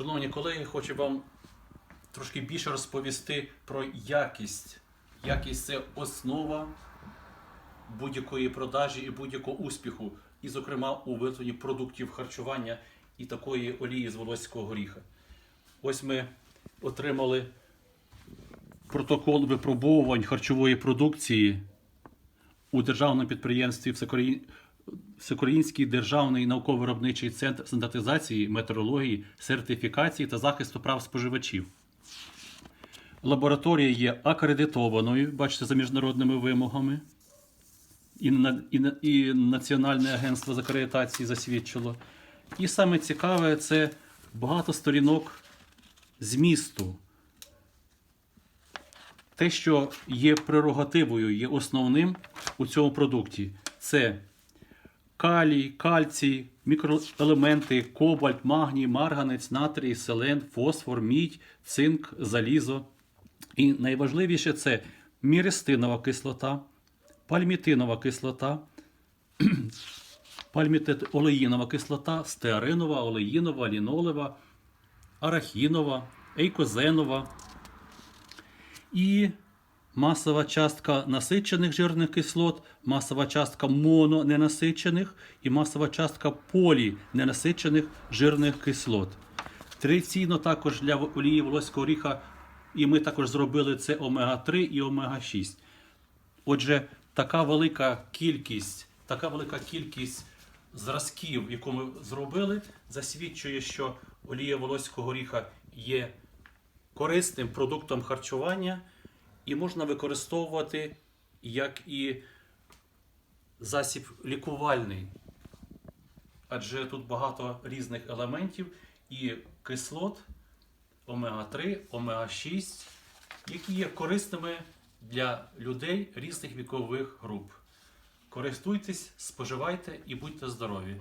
Шановні колеги, хочу вам трошки більше розповісти про якість. Якість це основа будь-якої продажі і будь-якого успіху, і, зокрема, у виготовленні продуктів харчування і такої олії з волоського горіха. Ось ми отримали протокол випробовувань харчової продукції у державному підприємстві Всеукраїнський державний науково-виробничий центр стандартизації, метеорології, сертифікації та захисту прав споживачів. Лабораторія є акредитованою, бачите, за міжнародними вимогами. І, і, і Національне агентство з акредитації засвідчило. І саме цікаве це багато сторінок змісту. Те, що є прерогативою, є основним у цьому продукті, це калій, кальцій, мікроелементи, кобальт, магній, марганець, натрій, селен, фосфор, мідь, цинк, залізо. І найважливіше це мірестинова кислота, пальмітинова кислота, пальмітолеїнова кислота, стеаринова, олеїнова, лінолева, арахінова, ейкозенова і масова частка насичених жирних кислот, масова частка мононенасичених і масова частка поліненасичених жирних кислот. Традиційно також для олії волоського оріха, і ми також зробили це омега-3 і омега-6. Отже, така велика кількість, така велика кількість зразків, яку ми зробили, засвідчує, що олія волоського горіха є корисним продуктом харчування і можна використовувати як і засіб лікувальний. Адже тут багато різних елементів і кислот омега-3, омега-6, які є корисними для людей різних вікових груп. Користуйтесь, споживайте і будьте здорові!